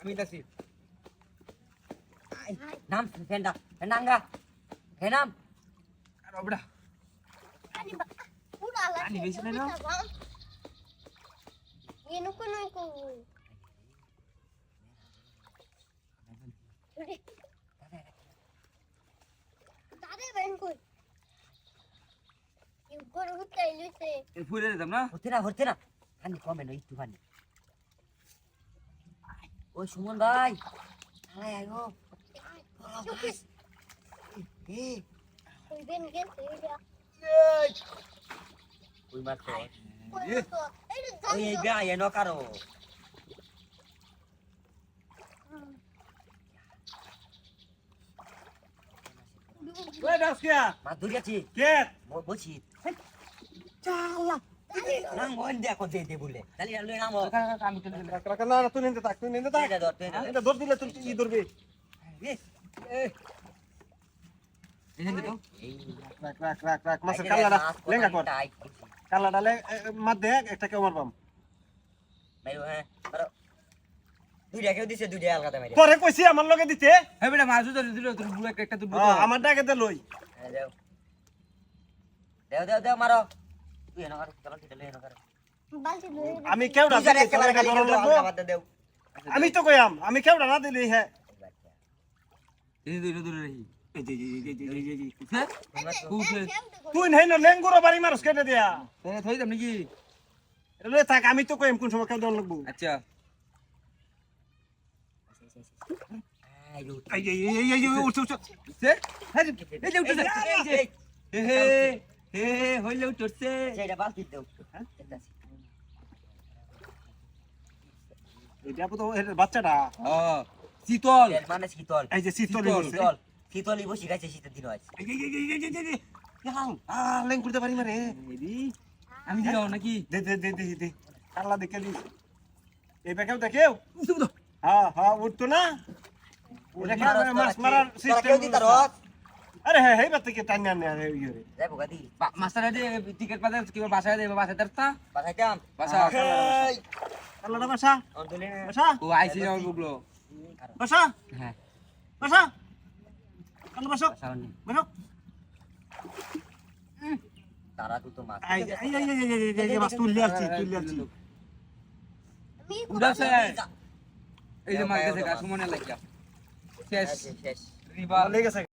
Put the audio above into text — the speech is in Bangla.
আমি যাচ্ছি নাম ফেন্ডা ফেন্ডাঙ্গা। ফেনাম। আর ওবড়া আনি বা পুরা লাগছে আনি বেশি না, না? এনু কোন কো ফুলে দিতাম না হতে না হতে না পানি কমে না একটু পানি ওই সুমন ভাই হালাই আয়ো চুকিস এ কই বেন গেছে এটা ওই মার তো কই তো এই ওই এই জানি বে আয় ন কারও ওই ডাসকিয়া মা ধরিয়াছি কে বলছি। চালা নাম ওই দেখো দে দে বলে। তাহলে লই নাম আমি তো রাখ না না তুই নিতে থাক তুই নিতে থাক। এটা ধর তুই না এটা ধর দিলে তুই ই ধরবি? এখানে তো। এই। রাখ রাখ রাখ রাখ মাছের কাল্লাটা লেঙ্গা কর। কাল্লাটা দে একটা কেউ মারবাম। মেরো হ্যাঁ মারো দুইটা কেউ দিছে দুইটা আলগাতে মেরে পরে কইছি আমার লগে দিতে হ্যাঁ বেটা মাছ ধরে দিল তোর বুড়ো একটা তোর হ্যাঁ, আমার ডাকে দে লই হ্যাঁ, দেও দেও দেও দেও মারো তুই এনো কারও চলো তুই এনো কারও আমি কেউ দেও তো কইয়াম আমি কেউ না দিলি হ্যাঁ এই দূরে দূরে রহি হ্যাঁ তুই নাই না লেঙ্গুরো বাড়ি মারস কেটে দিয়া থই দাম নাকি থাক আমি তো কইম কোন সময় কেউ দেন লাগবো আচ্ছা হ্যাঁ হ্যাঁ শীতল মানে শীতল এই যে শীতল শীতল, শীতলই বসে হয় আমি দিও নাকি দে দে দে দে দে দেখে দেখেও হ্যাঁ হ্যাঁ উঠতো না ওটা কি মারো, মাছ তোরা মারার কি- তোরা কেউ সিস্টেম দিতার আরে হ্যাঁ হেই বাত থেকে টাইনা নে আরে ইয়ে রে যাই বোকা দি মাস্টার দে টিকেট পাতে কি বাসায় দে বাসায় দরতা বাসাইতাম বাসা কাল্লাটা বাসা অন্তলে বাসা ও আইসি যাও বুগলো বাসা হ্যাঁ বাসা কাল্লা বাসা বাসা নেই বাসা তারা তো তো মাছ এই এই এই এই এই এই এই মাছ তুললি আসছি তুললি আসছি আমি উড়াছে এই যে মার কাছে কাছে মনে লাগিয়া শেষ। শেষ। রিভার লেগেছে